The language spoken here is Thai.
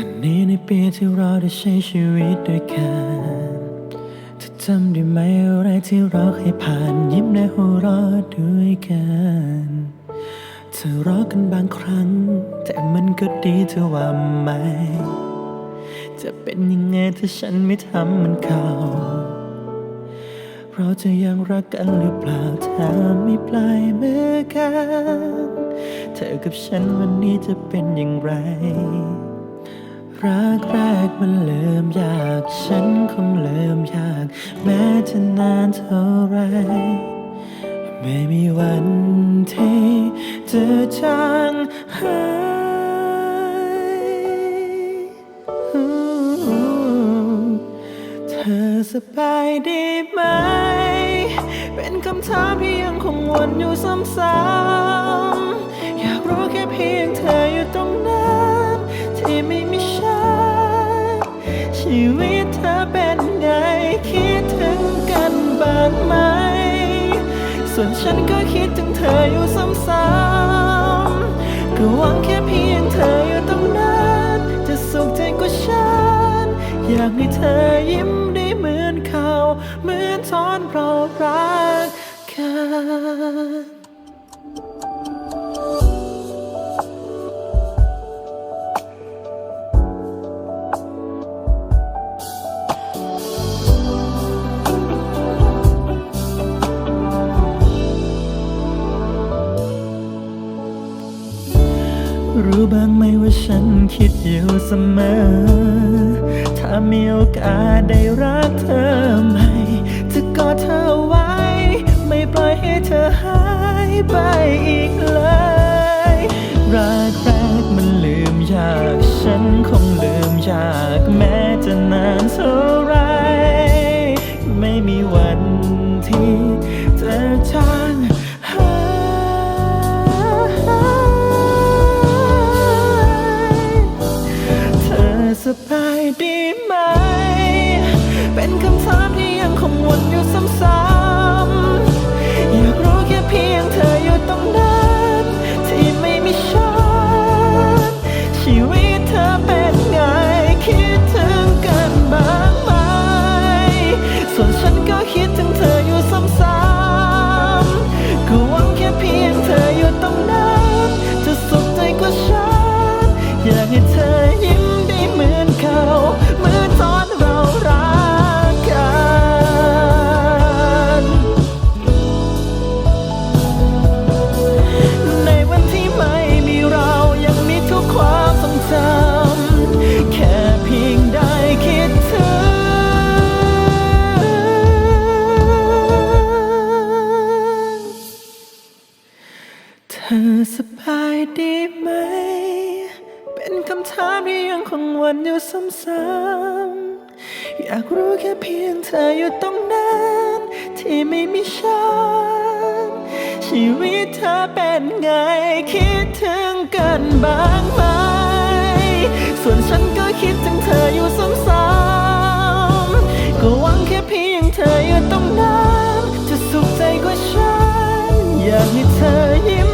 วันนี้ในปีที่เราได้ใช้ชีวิตด้วยกันเธอจำได้ไหมอะไรที่เราเคยผ่านยิ้มและหัวเราะด้วยกันเธอรอกันบางครั้ง แต่มันก็ดีเธอว่าไหม จะเป็นยังไงถ้าฉันไม่ทำมันเขาเราจะยังรักกันหรือเปล่าถ้าไม่ปลายมือกัน เธอกับฉันวันนี้จะเป็นอย่างไร รักแรกมันเริ่มยาก ฉันคงเริ่มยาก แม้จะนานเท่าไร ไม่มีวันที่จะจางหายเธอสบายดีไหม เป็นคำถามที่ยังคงวนอยู่ซ้ำๆอยากรู้แค่เพียงเธออยู่ตรงนั้นที่ไม่มี ส่วนฉันก็คิดถึงเธออยู่ซ้ำๆก็หวังแค่เพียงเธออยู่ตรงนั้น จะสุขใจกว่าฉัน อยากให้เธอยิ้มได้เหมือนเขาเหมือนตอนเรารักกัน รู้บ้างไหมว่าฉันคิดอยู่เสมอ ถ้ามีโอกาสได้รักเธอไหม่จะกอดเธอไว้ ไม่ปล่อยให้เธอหายไปอีกเลย รักแรกมันลืมยาก ฉันคงลืมยากแม้จะนานเท่า ไหม เป็นคำถามที่ยังคงวนอยู่ซ้ำ ธอสบายดีไหม เป็นคำถามที่ยังคงวนอยู่ซ้ำๆ อยากรู้แค่เพียงเธออยู่ตรงนั้นที่ไม่มีฉัน ชีวิตเธอเป็นไง คิดถึงกันบ้างไหม ส่วนฉันก็คิดถึงเธออยู่ซ้ำๆ ก็หวังแค่เพียงเธออยู่ตรงนั้น จะสุขใจกว่าฉัน อยากให้เธอยิ้ม